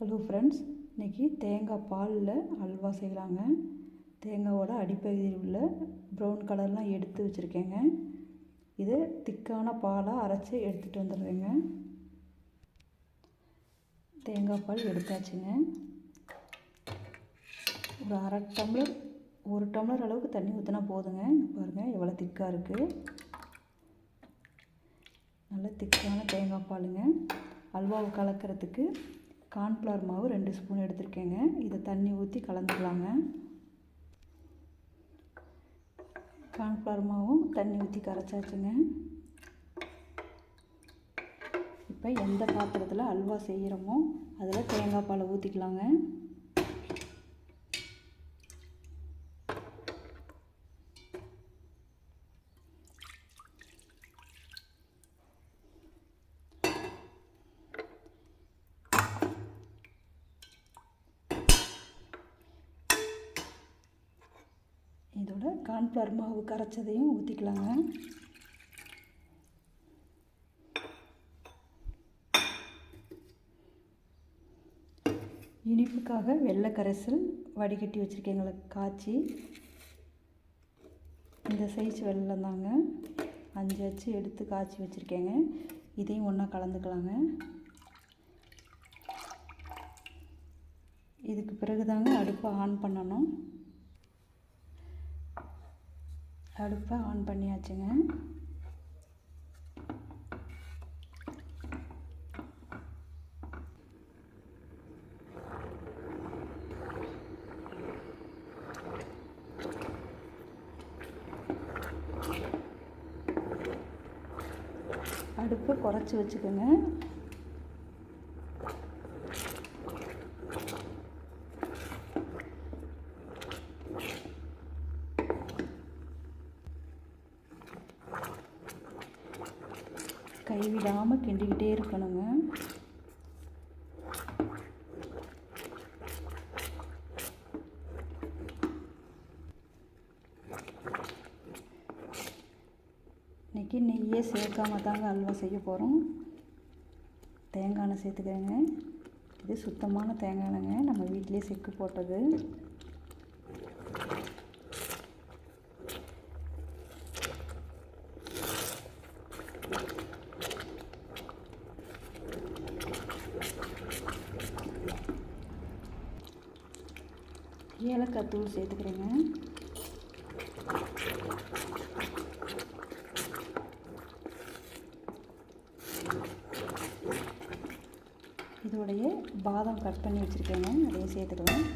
Hello friends இன்றைக்கி தேங்காய் பாலில் அல்வா செய்யலாங்க. தேங்காவோட அடிப்பகுதியில் உள்ள ப்ரௌன் கலர்லாம் எடுத்து வச்சுருக்கேங்க. இது திக்கான பாலாக அரைச்சி எடுத்துகிட்டு வந்துடுறேங்க. தேங்காய் பால் எடுத்தாச்சுங்க. ஒரு அரை டம்ளர் ஒரு டம்ளர் அளவுக்கு தண்ணி ஊற்றினா போதுங்க. பாருங்கள் எவ்வளோ திக்காக இருக்குது நல்ல திக்கான தேங்காய் பாலுங்க. அல்வாவை கலக்கிறதுக்கு கார்ன்ஃப்ளவர் மாவு ரெண்டு ஸ்பூன் எடுத்திருக்கேங்க. இதை தண்ணி ஊற்றி கலந்துக்கலாங்க. கார்ன்ஃப்ளவர் மாவும் தண்ணி ஊற்றி கரைச்சாச்சுங்க. இப்போ எந்த பாத்திரத்தில் அல்வா செய்கிறோமோ அதில் தேங்காய் பாலை ஊற்றிக்கலாங்க இதோட கார்ன்ஃப்ளவர் மாவு கரைச்சதையும் ஊற்றிக்கலாங்க இனிப்புக்காக வெள்ளை கரைசல் வடிகட்டி வச்சுருக்கேங்களை காய்ச்சி. இந்த சைஸ் வெள்ளம் தாங்க. அஞ்சு அச்சு எடுத்து காய்ச்சி வச்சுருக்கேங்க. இதையும் ஒன்றா கலந்துக்கலாங்க. இதுக்கு பிறகு தாங்க அடுப்பை ஆன் பண்ணணும். அடுப்பை ஆன் பண்ணியாச்சுங்க. அடுப்பை குறைச்சி வச்சுக்கோங்க. கைவிடாமல் கிண்டிக்கிட்டே இருக்கணுங்க. இன்றைக்கி நெய்யே சேர்க்காம தாங்க அல்வா செய்ய போகிறோம் தேங்காய் எண்ணெய் சேர்த்துக்கிறேங்க. இது சுத்தமான தேங்காய் நம்ம வீட்டிலே செக்கு போட்டது. ஏலக்காய் தூள் சேர்த்துக்கிறேங்க. இதோடைய பாதாம் கட் பண்ணி வச்சுருக்கேங்க. அதையும் சேர்த்துக்கலாம்.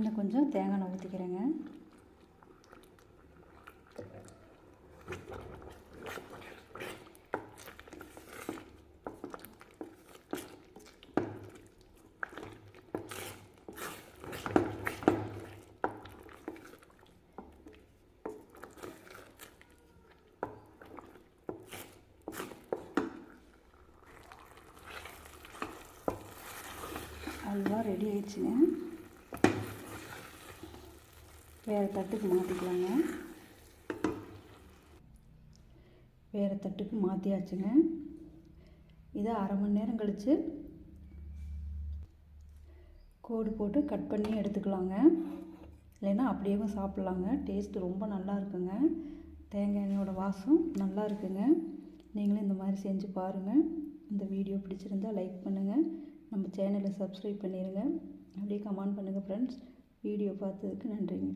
இன்னும் கொஞ்சம் தேங்காய் எண்ணெய் ஊற்றிக்கிறேங்க. அல்வா ரெடி ஆயிடுச்சுங்க. வேறு தட்டுக்கு மாற்றிக்கலாங்க வேறு தட்டுக்கு மாற்றியாச்சுங்க இதை அரை மணி நேரம் கழித்து கோடு போட்டு கட் பண்ணி எடுத்துக்கலாங்க. இல்லைன்னா அப்படியேவும் சாப்பிட்லாங்க. டேஸ்ட்டு ரொம்ப நல்லா இருக்குங்க. தேங்காய் எண்ணெயோட வாசம் நல்லா இருக்குங்க. நீங்களும் இந்த மாதிரி செஞ்சு பாருங்கள் இந்த வீடியோ பிடிச்சிருந்தால் லைக் பண்ணுங்கள் நம்ம சேனலை சப்ஸ்கிரைப் பண்ணிடுங்க அப்படியே கமெண்ட் பண்ணுங்கள் ஃப்ரெண்ட்ஸ் வீடியோ பார்த்ததுக்கு நன்றிங்க.